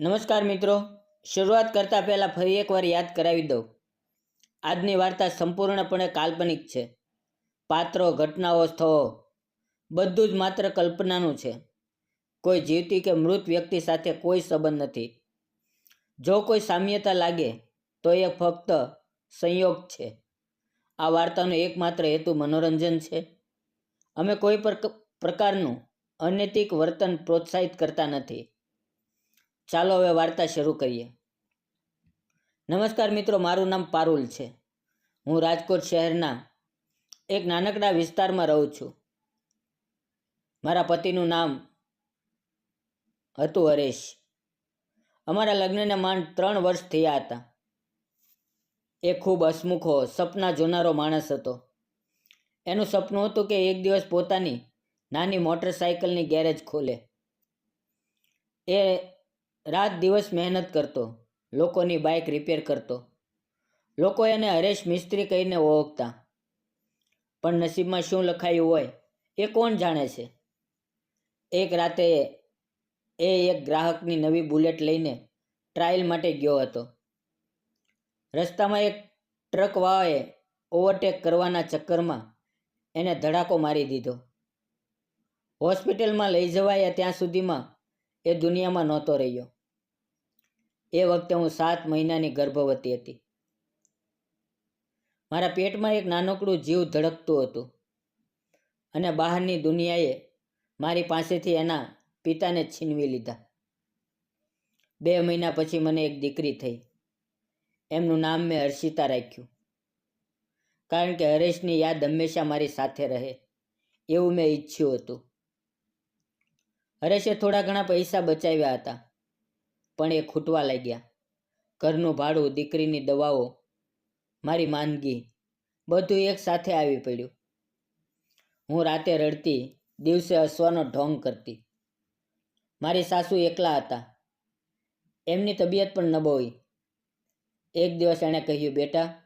નમસ્કાર મિત્રો. શરૂઆત કરતાં પહેલાં ફરી એકવાર યાદ કરાવી દઉં. આજની વાર્તા સંપૂર્ણપણે કાલ્પનિક છે. પાત્રો, ઘટનાઓ, સ્થળો, બધું જ માત્ર કલ્પનાનું છે. કોઈ જીવતી કે મૃત વ્યક્તિ સાથે કોઈ સંબંધ નથી. જો કોઈ સામ્યતા લાગે, તો એ ફક્ત સંયોગ છે. આ વાર્તાનો એકમાત્ર હેતુ મનોરંજન છે. અમે કોઈ પર- પ્રકારનું અનૈતિક વર્તન પ્રોત્સાહિત કરતા નથી. ચાલો હવે વાર્તા શરૂ કરીએ. નમસ્કાર મિત્રો, મારું નામ પારુલ છે. હું રાજકોટ શહેરના એક નાનકડા વિસ્તારમાં રહું છું. મારા પતિનું નામ હતું હરેશ. અમારા લગ્નને માંડ ત્રણ વર્ષ થયા હતા. એ ખૂબ હસમુખો, સપના જોનારો માણસ હતો. એનું સપનું હતું કે એક દિવસ પોતાની નાની મોટરસાયકલની ગેરેજ ખોલે. એ રાત દિવસ મહેનત કરતો, લોકોની બાઇક રિપેર કરતો. લોકો એને હરેશ મિસ્ત્રી કહીને ઓળખતા. પણ નસીબમાં શું લખાયું હોય એ કોણ જાણે છે? એક રાતે એ એક ગ્રાહકની નવી બુલેટ લઈને ટ્રાયલ માટે ગયો હતો. રસ્તામાં એક ટ્રકવાળાએ ઓવરટેક કરવાના ચક્કરમાં એને ધડાકો મારી દીધો. હોસ્પિટલમાં લઈ જવાયા ત્યાં સુધીમાં એ દુનિયામાં નહોતો રહ્યો. એ વખતે હું સાત મહિનાની ગર્ભવતી હતી. મારા પેટમાં એક નાનકડું જીવ ધડકતું હતું અને બહારની દુનિયાએ મારી પાસેથી એના પિતાને છીનવી લીધા. બે મહિના પછી મને એક દીકરી થઈ. એમનું નામ મેં હર્ષિતા રાખ્યું. કારણ કે હરેશની યાદ હંમેશા મારી સાથે રહે એવું મેં ઈચ્છ્યું હતું. હરેશે થોડા ઘણા પૈસા બચાવ્યા હતા. પણ એ ખૂટવા લાગ્યા. ઘરનું ભાડું, દીકરીની દવાઓ, મારી માંદગી, બધું એક સાથે આવી પડ્યું. હું રાતે રડતી, દિવસે હસવાનો ઢોંગ કરતી. મારી સાસુ એકલા હતા. એમની તબિયત પણ નબોઈ એક દિવસ એણે કહ્યું, બેટા,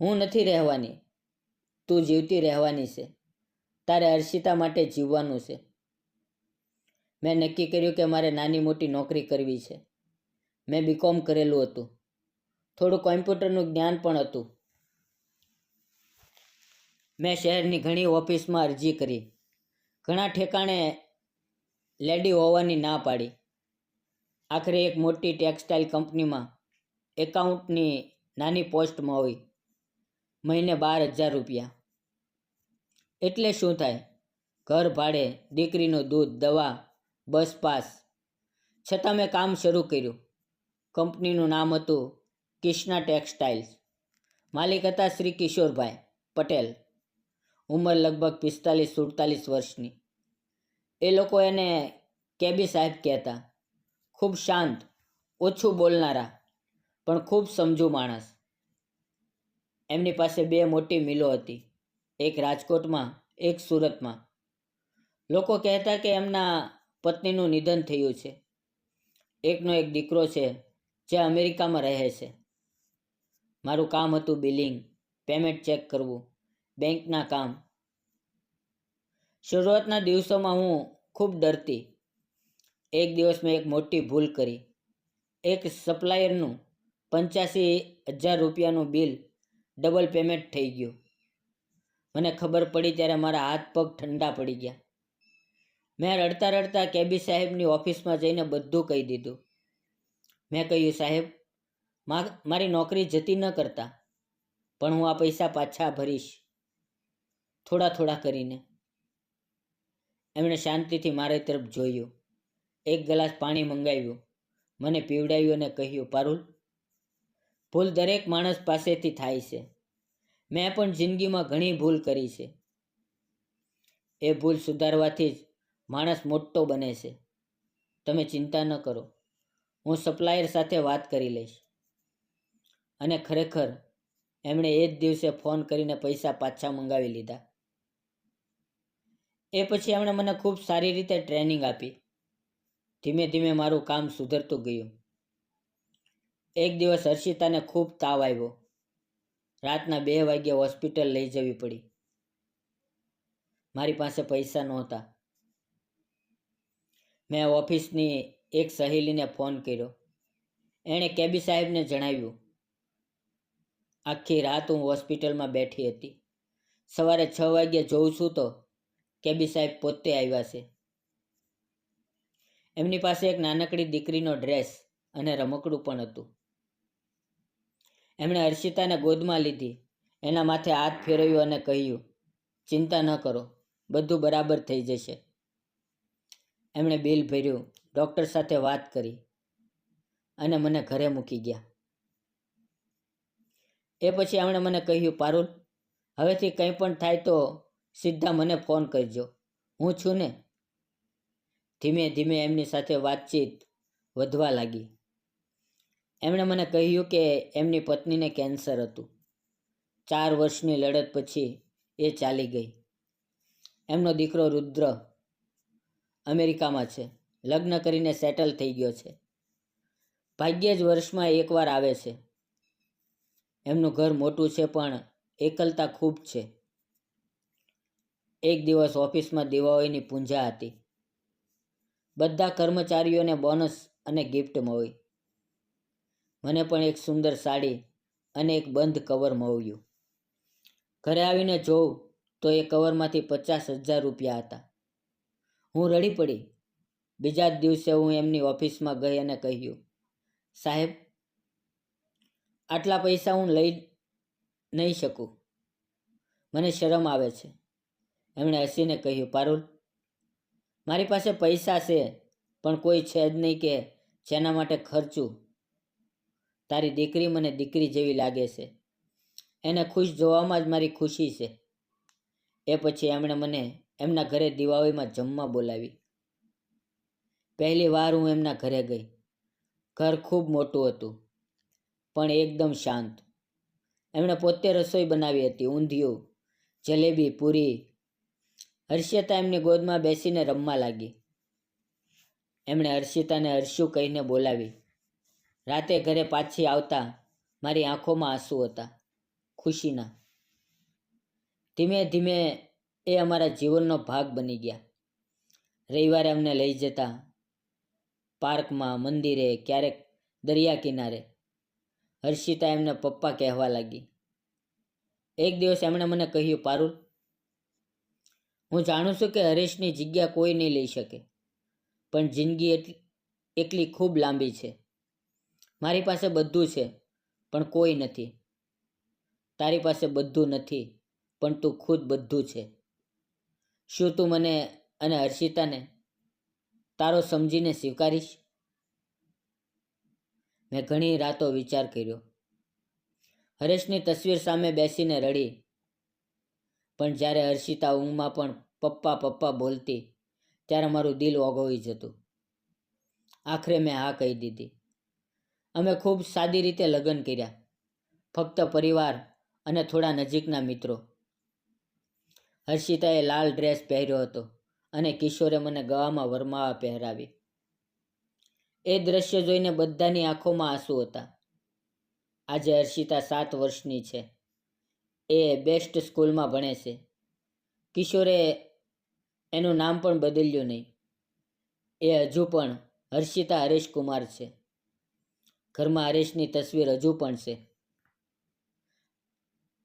હું નથી રહેવાની. તું જીવતી રહેવાની છે. તારે હર્ષિતા માટે જીવવાનું છે. મેં નક્કી કર્યું કે મારે નાની મોટી નોકરી કરવી છે. મેં બીકોમ કરેલું હતું. થોડું કોમ્પ્યુટરનું જ્ઞાન પણ હતું. મેં શહેરની ઘણી ઓફિસમાં અરજી કરી. ઘણા ઠેકાણે લેડી હોવાની ના પાડી. આખરે એક મોટી ટેક્સટાઇલ કંપનીમાં એકાઉન્ટની નાની પોસ્ટમાં હોય. મહિને બાર હજાર રૂપિયા. એટલે શું થાય? ઘર ભાડે, દીકરીનું દૂધ, દવા બસ પાસ. છતાં મેં કામ શરૂ કર્યું. કંપનીનું નામ હતું કિષ્ના ટેક્સટાઇલ્સ. માલિક હતા શ્રી કિશોરભાઈ પટેલ. ઉંમર લગભગ પિસ્તાલીસ સુડતાલીસ વર્ષની. એ લોકો એને કેબી સાહેબ કહેતા. ખૂબ શાંત, ઓછું બોલનારા, પણ ખૂબ સમજુ માણસ. એમની પાસે બે મોટી મિલો હતી, એક રાજકોટમાં, એક સુરતમાં. લોકો કહેતા કે એમના પત્નીનું નિધન થયું છે. એકનો એક દીકરો છે, જે અમેરિકામાં રહે છે. મારું કામ હતું બિલિંગ, પેમેન્ટ ચેક કરવું, બેંકના કામ. શરૂઆતના દિવસોમાં હું ખૂબ ડરતી. એક દિવસ મેં એક મોટી ભૂલ કરી. એક સપ્લાયરનું પંચ્યાસી હજાર રૂપિયાનું બિલ ડબલ પેમેન્ટ થઈ ગયું. મને ખબર પડી ત્યારે મારા હાથ પગ ઠંડા પડી ગયા. મેં રડતા રડતા કેબી સાહેબની ઓફિસમાં જઈને બધું કહી દીધું. મેં કહ્યું, સાહેબ મારી નોકરી જતી ન કરતા, પણ હું આ પૈસા પાછા ભરીશ. થોડા થોડા કરીને એમણે શાંતિથી મારી તરફ જોયું. એક ગ્લાસ પાણી મંગાવ્યું. મને પીવડાવ્યું અને કહ્યું, પારુલ, ભૂલ દરેક માણસ પાસેથી થાય છે. મેં પણ જિંદગીમાં ઘણી ભૂલ કરી છે. એ ભૂલ સુધારવાથી જ માણસ મોટો બને છે. તમે ચિંતા ન કરો. હું સપ્લાયર સાથે વાત કરી લઈશ. અને ખરેખર, એમણે એ જ દિવસે ફોન કરીને પૈસા પાછા મંગાવી લીધા. એ પછી એમણે મને ખૂબ સારી રીતે ટ્રેનિંગ આપી. ધીમે ધીમે મારું કામ સુધરતું ગયું. એક દિવસ હર્ષિતાને ખૂબ તાવ આવ્યો. રાતના બે વાગ્યે હોસ્પિટલ લઈ જવી પડી. મારી પાસે પૈસા નહોતા. મેં ઓફિસની એક સહેલીને ફોન કર્યો. એણે કેબી સાહેબને જણાવ્યું, આખી રાત હું હોસ્પિટલમાં બેઠી હતી. સવારે છ વાગ્યે જોઉં છું તો કેબી સાહેબ પોતે આવ્યા છે. એમની પાસે એક નાનકડી દીકરીનો ડ્રેસ અને રમકડું પણ હતું. એમણે હર્ષિતાને ગોદમાં લીધી, એના માથે હાથ ફેરવ્યો અને કહ્યું, ચિંતા ન કરો, બધું બરાબર થઈ જશે. એમણે બિલ ભર્યું, ડૉક્ટર સાથે વાત કરી અને મને ઘરે મૂકી ગયા. એ પછી એમણે મને કહ્યું, પારુલ, હવેથી કંઈ પણ થાય તો સીધા મને ફોન કરજો. હું છું ને. ધીમે ધીમે એમની સાથે વાતચીત વધવા લાગી. એમણે મને કહ્યું કે એમની પત્નીને કેન્સર હતું. ચાર વર્ષની લડત પછી એ ચાલી ગઈ. એમનો દીકરો રુદ્ર અમેરિકામાં છે. લગ્ન કરીને સેટલ થઈ ગયો છે. ભાગ્યે જ વર્ષમાં એકવાર આવે છે. એમનું ઘર મોટું છે, પણ એકલતા ખૂબ છે. એક દિવસ ઓફિસમાં દિવાળીની પૂંજા હતી. બધા કર્મચારીઓને બોનસ અને ગિફ્ટ મળી. મને પણ એક સુંદર સાડી અને એક બંધ કવર મળ્યું. ઘરે આવીને જોઉં તો એ કવરમાંથી પચાસ હજાર રૂપિયા હતા. હું રડી પડી. બીજા જ દિવસે હું એમની ઓફિસમાં ગઈ અને કહ્યું, સાહેબ, આટલા પૈસા હું લઈ નહીં શકું. મને શરમ આવે છે. એમણે હસીને કહ્યું, પારુલ, મારી પાસે પૈસા છે, પણ કોઈ છે જ નહીં કે જેના માટે ખર્ચું. તારી દીકરી મને દીકરી જેવી લાગે છે. એને ખુશ જોવામાં જ મારી ખુશી છે. એ પછી એમણે મને એમના ઘરે દિવાળીમાં જમવા બોલાવી. પહેલી વાર હું એમના ઘરે ગઈ. ઘર ખૂબ મોટું હતું, પણ એકદમ શાંત. એમણે પોતે રસોઈ બનાવી હતી, ઊંધિયું, જલેબી, પૂરી. હર્ષિતા એમની ગોદમાં બેસીને રમવા લાગી. એમણે હર્ષિતાને હર્ષુ કહીને બોલાવી, રાતે ઘરે પાછી આવતા મારી આંખોમાં આંસુ હતા, ખુશીના. ધીમે ધીમે એ અમારા જીવનનો ભાગ બની ગયા. રવિવારે અમને લઈ જતા પાર્કમાં, મંદિરે, ક્યારેક દરિયા કિનારે. હર્ષિતા એમને પપ્પા કહેવા લાગી. એક દિવસ એમણે મને કહ્યું, પારુલ, હું જાણું છું કે હરેશની જગ્યા કોઈ નહીં લઈ શકે, પણ જિંદગી એટલી એકલી ખૂબ લાંબી છે. મારી પાસે બધું છે, પણ કોઈ નથી. તારી પાસે બધું નથી, પણ તું ખુદ બધું છે. શું તું મને અને હર્ષિતાને તારો સમજીને સ્વીકારીશ? મેં ઘણી રાતો વિચાર કર્યો. હરેશની તસવીર સામે બેસીને રડી. પણ જ્યારે હર્ષિતા ઊંઘમાં પણ પપ્પા પપ્પા બોલતી, ત્યારે મારું દિલ ઓગળી જતું. આખરે મેં હા કહી દીધી. અમે ખૂબ સાદી રીતે લગ્ન કર્યા. ફક્ત પરિવાર અને થોડા નજીકના મિત્રો. હર્ષિતાએ લાલ ડ્રેસ પહેર્યો હતો અને કિશોરે મને ગવામાં વરમાવા પહેરાવી. એ દ્રશ્ય જોઈને બધાની આંખોમાં આંસુ હતા. આજે હર્ષિતા સાત વર્ષની છે. એ બેસ્ટ સ્કૂલમાં ભણે છે. કિશોરે એનું નામ પણ બદલ્યું નહીં. એ હજુ પણ હર્ષિતા હરેશ કુમાર છે. ઘરમાં હરેશની તસવીર હજુ પણ છે.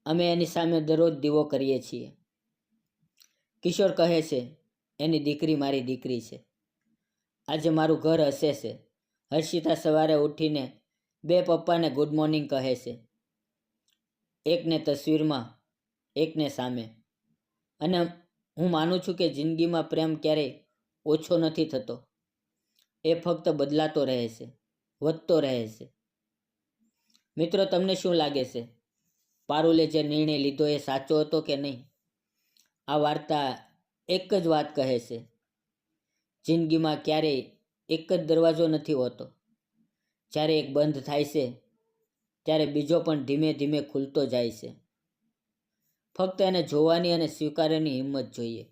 અમે એની સામે દરરોજ દીવો કરીએ છીએ. કિશોર કહે છે, એની દીકરી મારી દીકરી છે. આજે મારું ઘર હસે છે. હર્ષિતા સવારે ઉઠીને બે પપ્પાને ગુડ મોર્નિંગ કહે છે. એકને તસવીરમાં, એકને સામે. અને હું માનું છું કે જિંદગીમાં પ્રેમ ક્યારેય ઓછો નથી થતો. એ ફક્ત બદલાતો રહે છે, વધતો રહે છે. મિત્રો, તમને શું લાગે છે? પારુલે જે નિર્ણય લીધો એ સાચો હતો કે નહીં? આ વાર્તા એક જ વાત કહે છે. જિંદગીમાં ક્યારેય એક જ દરવાજો નથી હોતો. જ્યારે એક બંધ થાય છે, ત્યારે બીજો પણ ધીમે ધીમે ખુલતો જાય છે. ફક્ત એને જોવાની અને સ્વીકારવાની હિંમત જોઈએ.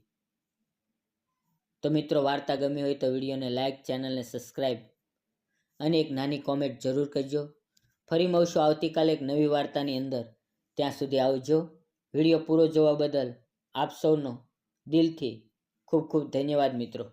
તો મિત્રો, વાર્તા ગમી હોય તો વિડીયોને લાઇક ચેનલને સબસ્ક્રાઈબ અને એક નાની કોમેન્ટ જરૂર કરજો. ફરી મળશું આવતીકાલે એક નવી વાર્તાની અંદર. ત્યાં સુધી આવજો. વીડિયો પૂરો જોવા બદલ આપ સૌનો દિલથી ખૂબ ખૂબ ધન્યવાદ મિત્રો.